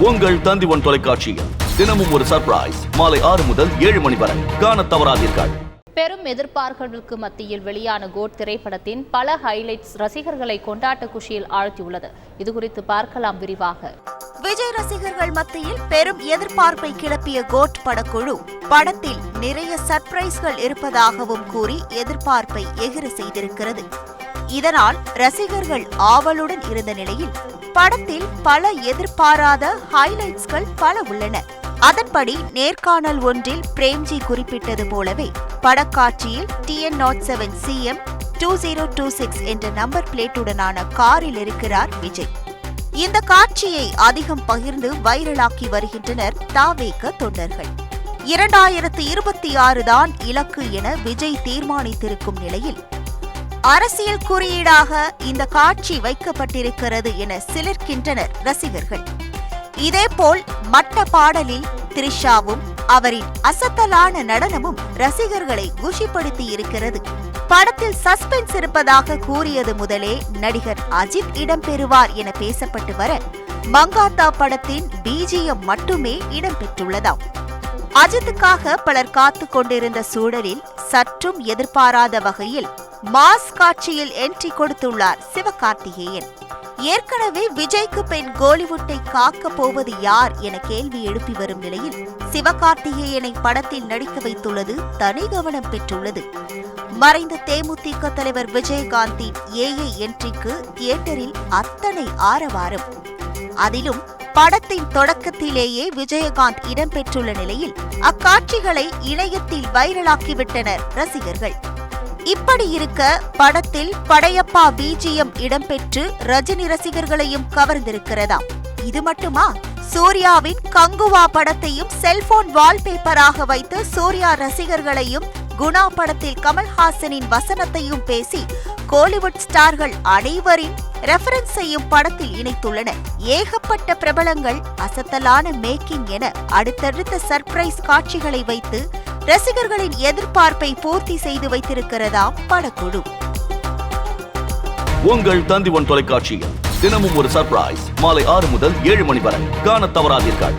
உங்கள் தந்திவன் தொலைக்காட்சியில் தினமும் ஒரு சர்ப்ரைஸ் மாலை ஆறு முதல் ஏழு மணி வரை. காணத் தவறாதீர்கள். பெரும் எதிர்பார்ப்புகளுக்கு மத்தியில் வெளியான கோட் திரைப்படத்தின் பல ஹைலைட்ஸ் ரசிகர்களை கொண்டாட்ட குஷியில் ஆழ்த்தியுள்ளது. இது குறித்து பார்க்கலாம் விரிவாக. விஜய் ரசிகர்கள் மத்தியில் பெரும் எதிர்பார்ப்பை கிளப்பிய கோட் படக்குழு படத்தில் நிறைய சர்ப்ரைஸ்கள் இருப்பதாகவும் கூறி எதிர்பார்ப்பை எகிர செய்திருக்கிறது. இதனால் ரசிகர்கள் ஆவலுடன் இருந்த நிலையில் படத்தில் பல எதிர்பாராத ஹைலைட்ஸ்கள் பல உள்ளன. அதன்படி நேர்காணல் ஒன்றில் பிரேம்ஜி குறிப்பிட்டது போலவே படக்காட்சியில் TN nought seven CM two zero two six என்ற நம்பர் பிளேட்டுடனான காரில் இருக்கிறார் விஜய். இந்த காட்சியை அதிகம் பகிர்ந்து வைரலாக்கி வருகின்றனர் தாவேக தொண்டர்கள். இரண்டாயிரத்து இருபத்தி ஆறு தான் இலக்கு என விஜய் தீர்மானித்திருக்கும் நிலையில் அரசியல் குறியீடாக இந்த காட்சி வைக்கப்பட்டிருக்கிறது என சிலிர்க்கின்றனர் ரசிகர்கள். இதேபோல் மட்ட பாடலில் த்ரிஷாவும் அவரின் அசத்தலான நடனமும் ரசிகர்களை குஷிப்படுத்தி இருக்கிறது படத்தில் சஸ்பென்ஸ் இருப்பதாக கூறியது முதலே நடிகர் அஜித் இடம்பெறுவார் என பேசப்பட்டு வர மங்காத்தா படத்தின் பிஜிஎம் மட்டுமே இடம்பெற்றுள்ளதாம் அஜித்துக்காக பலர் காத்து கொண்டிருந்த சூழலில் சற்றும் எதிர்பாராத வகையில் மாஸ் காட்சியில் என்ட்ரி கொடுத்துள்ளார் சிவகார்த்திகேயன். ஏற்கனவே விஜய்க்கு பெண் கோலிவுட்டை காக்க போவது யார் என கேள்வி எழுப்பி வரும் நிலையில் சிவகார்த்திகேயனை படத்தில் நடிக்க வைத்துள்ளது தனி கவனம் பெற்றுள்ளது. மறைந்த தேமுதிக தலைவர் விஜயகாந்தின் ஏஏ என்ட்ரிக்கு தியேட்டரில் அத்தனை ஆரவாரம். அதிலும் படத்தின் தொடக்கத்திலேயே விஜயகாந்த் இடம்பெற்றுள்ள நிலையில் அக்காட்சிகளை இணையத்தில் வைரலாக்கிவிட்டனர் ரசிகர்கள். இப்படி இருக்க படத்தில் படையப்பா பிஜிஎம் இடம்பெற்று ரஜினி ரசிகர்களையும் கவர்ந்திருக்கிறதாம் இது மட்டுமா? சூர்யாவின் கங்குவா படத்தையும் செல்போன் வால்பேப்பராக வைத்து சூர்யா ரசிகர்களையும் குணா படத்தில் கமல்ஹாசனின் வசனத்தையும் பேசி கோலிவுட் ஸ்டார்கள் அனைவரின் ரெஃபரன்ஸ் செய்யும் படத்தில் இணைத்துள்ளனர் ஏகப்பட்ட பிரபலங்கள் அசத்தலான மேக்கிங் என அடுத்தடுத்த சர்ப்ரைஸ் காட்சிகளை வைத்து ரசிகர்களின் எதிர்பார்ப்பை பூர்த்தி செய்து வைத்திருக்கிறதாம் படக்குழு. உங்கள் தந்திவன் தொலைக்காட்சியில் தினமும் ஒரு சர்ப்ரைஸ் மாலை ஆறு முதல் ஏழு மணி வரை. காண தவறாதீர்கள்.